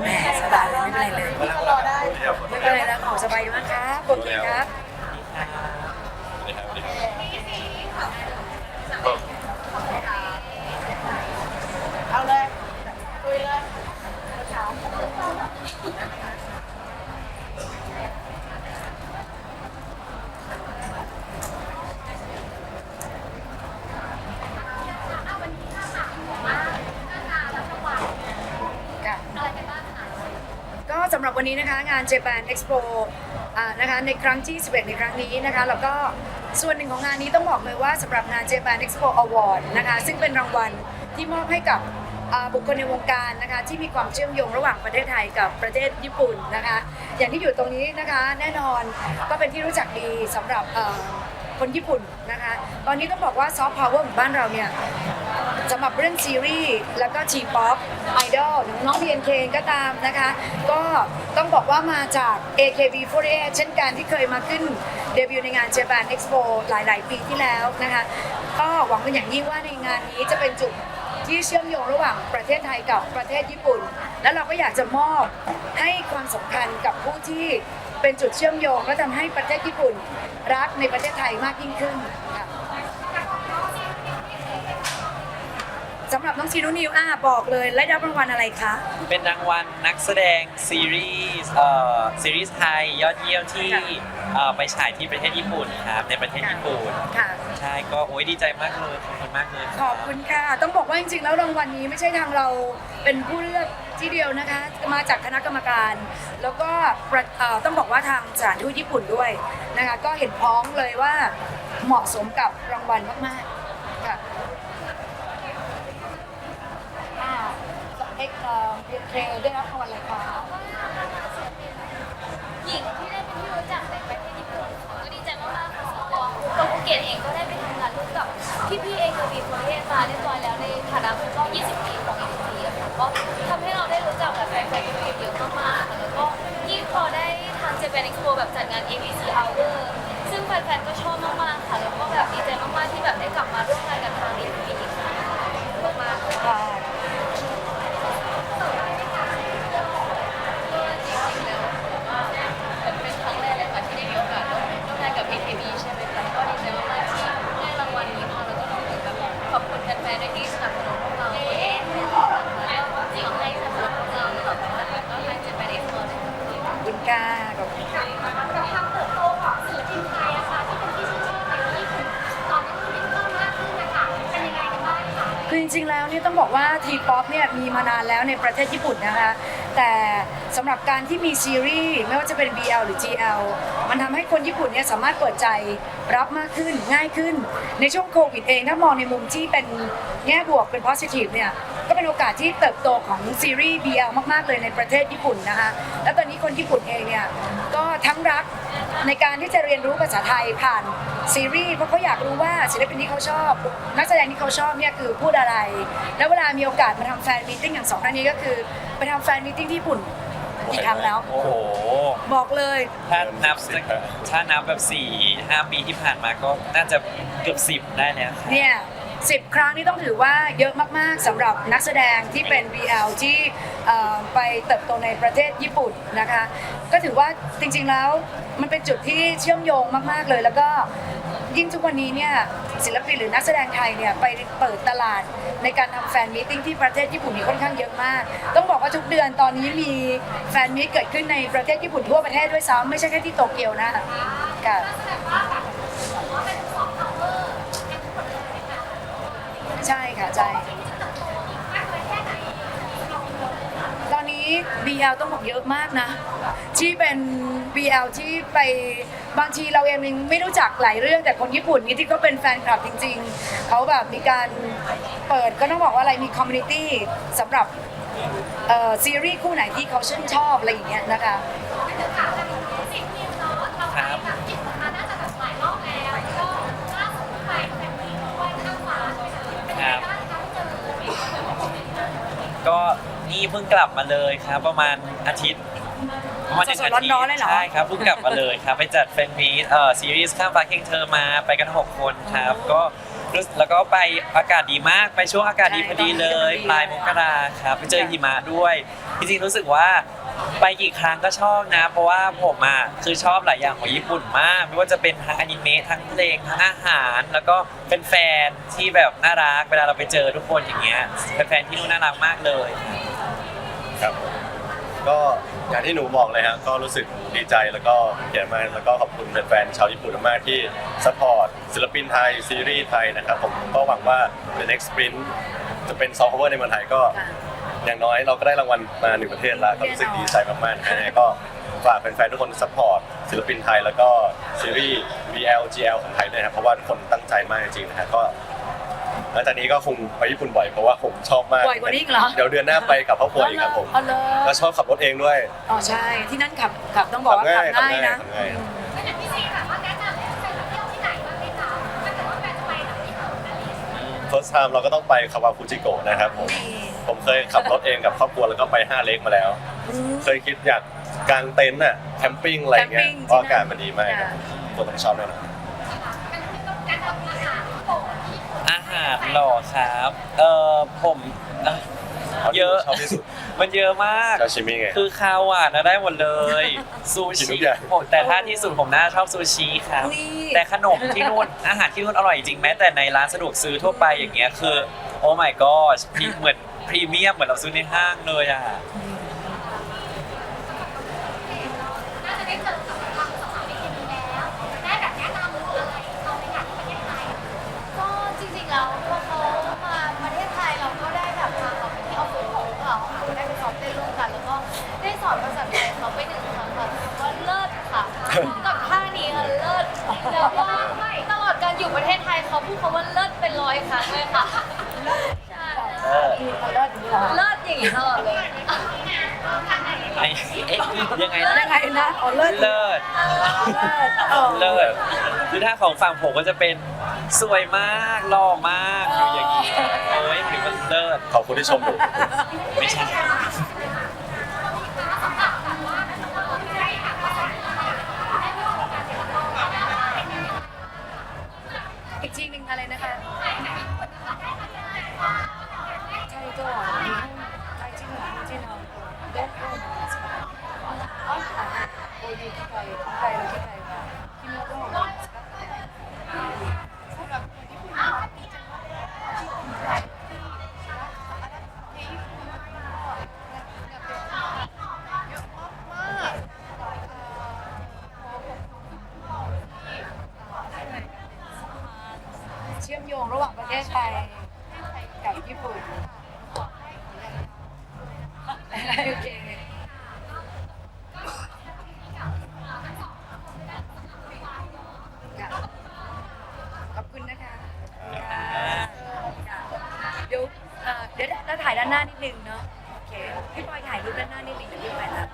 แหมสบายเลยไม่เป็นไรเลยไม่เป็นไรแล้วขอสบายมากครับโอเคครับ เอาเลย คุยเลย ค่ะก็สำ หรับวันนี้นะคะงาน Japan Expo นะคะในครั้งที่ 11 ในครั้งนี้นะคะแล้วก็ส่วนหนึ่งของงานนี้ต้องบอกเลยว่าสำหรับงาน Japan Expo Award นะคะซึ่งเป็นรางวัลที่มอบให้กับบุคคลในวงการนะคะที่มีความเชื่อมโยงระหว่างประเทศไทยกับประเทศญี่ปุ่นนะคะอย่างที่อยู่ตรงนี้นะคะแน่นอนก็เป็นที่รู้จักดีสำหรับ คนญี่ปุ่นนะคะ ตอนนี้ต้องบอกว่าซอฟต์พาวเวอร์ของบ้านเราเนี่ยสำหรับเรื่องซีรีส์แล้วก็ทีป๊อปไอดอลน้อง BNK ก็ตามนะคะ ก็ต้องบอกว่ามาจาก AKB48 เช่นกันที่เคยมาขึ้นเดบิวต์ในงาน Japan Expo หลาย ๆ ปีที่แล้วนะคะ ก็หวังเป็นอย่างยิ่งว่าในงานนี้จะเป็นจุดที่เชื่อมโยงระหว่างประเทศไทยกับประเทศญี่ปุ่น แล้วเราก็อยากจะมอบให้ความสำคัญกับผู้ที่ เป็นจุดเชื่อมโยงและทำให้ประเทศญี่ปุ่นรักในประเทศไทยมากยิ่งขึ้นค่ะสำหรับน้องซีนุนิวอะบอกเลยและได้รับรางวัลอะไรคะ เป็นรางวัลนักแสดงซีรีส์เอ่อซีรีส์ไทยยอดเยี่ยมที่ค่ะ เอ่อไปฉายที่ประเทศญี่ปุ่นครับในประเทศญี่ปุ่น ค่ะ ใช่ก็โอ้ยดีใจมากเลยขอบคุณมากเลยขอบคุณค่ะ ต้องบอกว่าจริงๆ แล้วรางวัลนี้ไม่ใช่ทางเราเป็นผู้เลือก ที่เดียวนะคะมาจากคณะกรรมการ แล้วก็ประเอ่อต้องบอกว่าทางสถานทูตญี่ปุ่นด้วยนะคะก็เห็นพ้องเลยว่าเหมาะสมกับรางวัลมากๆค่ะอ่าเอ็กเอ่อเทรได้รับรางวัลอะไรคะหญิงที่ได้เป็นที่รู้จักในประเทศญี่ปุ่นก็ดีใจมากๆค่ะตัวตัวภูเก็ตเองก็ได้ไปทำงานร่วมกับพี่ๆเองกับบีโคเรียมาเรียบร้อยแล้วในฐานะครบรอบ 20 ปีของ ATP อะค่ะก็ทำาได้รู้จักแฟนๆญี่ปุ่นเยอะมากๆแล้วก็ยิ่งพอได้ทาง Japan Expo แบบจัดงาน ABC Hour ซึ่งแฟนๆก็ชอบมากๆ คือจริงๆแล้วนี่ต้องบอกว่าทีป๊อปเนี่ยมีมานานแล้วในประเทศญี่ปุ่นนะคะแต่สำหรับการที่มีซีรีส์ไม่ว่าจะเป็น BL หรือ GL มันทำให้คนญี่ปุ่นเนี่ยสามารถเปิดใจรับมากขึ้นง่ายขึ้น ในช่วงโควิดเองถ้ามองในมุมที่เป็นแง่บวกเป็น positive เนี่ยก็เป็นโอกาสที่เติบโตของซีรีส์ BL มากๆเลยในประเทศญี่ปุ่นนะคะแล้วตอนนี้คนญี่ปุ่นเองเนี่ยก็ทั้งรัก ในการที่จะเรียนรู้ภาษาไทยผ่านซีรีส์เพราะเขาอยากรู้ว่าศิลปินที่เขาชอบ นักแสดงที่เขาชอบเนี่ยคือพูดอะไร แล้วเวลามีโอกาสมาทำแฟนมีตติ้งอย่างสองครั้งนี้ก็คือไปทำแฟนมีตติ้งที่ญี่ปุ่นกี่ครั้งแล้ว โอ้โห บอกเลยถ้านับสักถ้านับแบบ4 5 ปีที่ผ่านมาก็น่าจะเกือบ10 ได้แล้วครับเนี่ย สิบครั้งนี่ต้องถือว่าเยอะมากๆสำหรับนักแสดงที่เป็น BL ที่เอ่อไปเติบโตในประเทศญี่ปุ่นนะคะ ก็ถือว่าจริงๆแล้วมันเป็นจุดที่เชื่อมโยงมากๆเลย แล้วก็ยิ่งทุกวันนี้เนี่ยศิลปินหรือนักแสดงไทยเนี่ยไปเปิดตลาดในการทำแฟนมีตติ้งที่ประเทศญี่ปุ่นนี่ค่อนข้างเยอะมาก ต้องบอกว่าทุกเดือนตอนนี้มีแฟนมีตเกิดขึ้นในประเทศญี่ปุ่นทั่วประเทศด้วยซ้ำไม่ใช่แค่ที่โตเกียวนะค่ะ ใช่ค่ะใช่ตอนนี้ BL ต้องบอกเยอะมากนะ ที่เป็น BL ที่ไปบางทีเราเองยังไม่รู้จักหลายเรื่องแต่คนญี่ปุ่นนี่ที่ก็เป็นแฟนคลับจริง ๆ เขาแบบมีการเปิดก็ต้องบอกว่าอะไรมีคอมมูนิตี้สำหรับซีรีส์คู่ไหนที่เขาชื่นชอบอะไรอย่างเงี้ยนะคะครับ ก็นี่เพิ่งกลับมาเลยครับ ประมาณอาทิตย์ประมาณหนึ่งสดอาๆทิตร้อนๆย์เลยเหรอ ใช่ครับเพิ่งกลับมาเลยครับ ไปจัดแฟนมีตเอ่อซีรีส์ข้ามฟ้าเคียงเธอมาไปกัน 6 คนครับ ก็รู้สึกแล้วก็ไปอากาศดีมากไปช่วงอากาศดีใช่พอดีเลยตอนนี้ปลายมกราครับไปเจอหิมะด้วย จริงๆรู้สึกว่า ไปกี่ครั้งก็ชอบนะ เพราะว่าผมอะคือชอบหลายอย่างของญี่ปุ่นมาก ไม่ว่าจะเป็นทั้งอนิเมะทั้งเพลงทั้งอาหาร แล้วก็เป็นแฟนที่แบบน่ารักเวลาเราไปเจอทุกคนอย่างเงี้ยเป็นแฟนที่นู่นน่ารักมากเลยครับผมก็อย่างที่หนูบอกเลยฮะก็รู้สึกดีใจแล้วก็เกียรติมากแล้วก็ขอบคุณแฟนๆชาวญี่ปุ่นมากที่ซัพพอร์ตศิลปินไทยซีรีส์ไทยนะครับผมก็หวังว่า The Next Sprint จะเป็นซอฟต์พาวเวอร์ในเมืองไทยก็ อย่างน้อยเราก็ได้รางวัลมาหนึ่งประเทศแล้วก็รู้สึกดีใจมากๆนะฮะก็ฝากแฟนๆทุกคนซัพพอร์ตศิลปินไทยแล้วก็ซีรีส์ VL GL ของไทยด้วยนะครับเพราะว่าทุกคนตั้งใจมากจริงๆนะฮะก็หลังจากนี้ก็คงไปญี่ปุ่นบ่อยเพราะว่าผมชอบมากบ่อยกว่านี้อีกเหรอ เดี๋ยวเดือนหน้าไปกับครอบครัวอีกครับผมอ๋อเหรอแล้วชอบขับรถเองด้วย อ๋อใช่ ที่นั่นขับขับต้องบอกว่าขับง่ายนะขับง่ายพี่ซีค่ะว่าแนะนำให้แฟนๆเที่ยวที่ไหนบ้างไหมคะถ้าเกิดว่าแฟนจะไปแบบญี่ปุ่นอะไรอย่างเงี้ย first time เราก็ต้องไปคาวาฟูจิโกะนะครับผม ผมเคยขับรถเองกับครอบครัวแล้วก็ไปห้าเล็กมาแล้ว อืม เคยคิดอยากกางเต็นท์น่ะแคมปิ้งอะไรอย่างเงี้ยแคมปิ้งเพราะอากาศมันดีมากค่ะ คนต้องชอบแน่นอนมันคือต้องการทำอาหารโปรดที่อาหารหล่อครับ เออผมเอ่อเอาที่เยอะชอบที่สุด มันเยอะมากชาชิมิไง คือข้าวอะนะได้หมดเลย ซูกินทุชิกอย่าง ผมแต่ถ้าที่สุดผมน่าชอบซูชิครับนี่แต่ขนมที่นู่น อาหารที่นู่นอร่อยจริงแม้แต่ในร้านสะดวกซื้อทั่วไปอย่างเงี้ยคือ โอ้ my god พี่เหมือน พรีเมียมเหมือนเราซื้อในห้างเลยอะน่าจะได้เจอกับทางสถานที่นี้แล้วได้แบบแนะนำหรืออะไรเราในการประเทศไทยก็จริงๆแล้วพอเขามาประเทศไทยเราก็ได้แบบพาเขาไปที่ออฟฟิศของเราค่ะได้ไปซ้อมเต้นร่วมกัน แล้วก็ได้สอนภาษาไทยเขาไปหนึ่งครั้งค่ะก็เลิศค่ะกับท่านี้ค่ะเลิศแล้วก็ตลอดการอยู่ประเทศไทยเขาพูดคำว่าเลิศเป็นร้อยครั้งเลยค่ะ นี้ตลอดเลยไอ้เอ๊ะยังไงยังไงนะอ๋อเลิศเลิศเลิศอ๋อเลิศคือถ้าของฝั่งผมก็จะเป็นสวยมากหล่อมากอยู่อย่างนี้เอ้ยถึงมันเลิศขอบคุณที่ชมหนูไม่ใช่อีกทีหนึ่งอะไรนะคะใช่ก็ใช่ที่หนู ที่เราเลิศร่วมอ๋อโอ้ยที่ไทยที่ไทยเราที่ไทยมาที่นู่ก็ของเราเชื่อมโยงระหว่างประเทศไทยกับญี่ปุ่น โอเคขอบคุณนะคะเดี๋ยวเอ่อเดี๋ยวเราถ่ายด้านหน้านิดนึงเนาะโอเคพี่ปอยถ่ายรูปด้านหน้านิดนึงเดี๋ยวพี่ไปแล้ว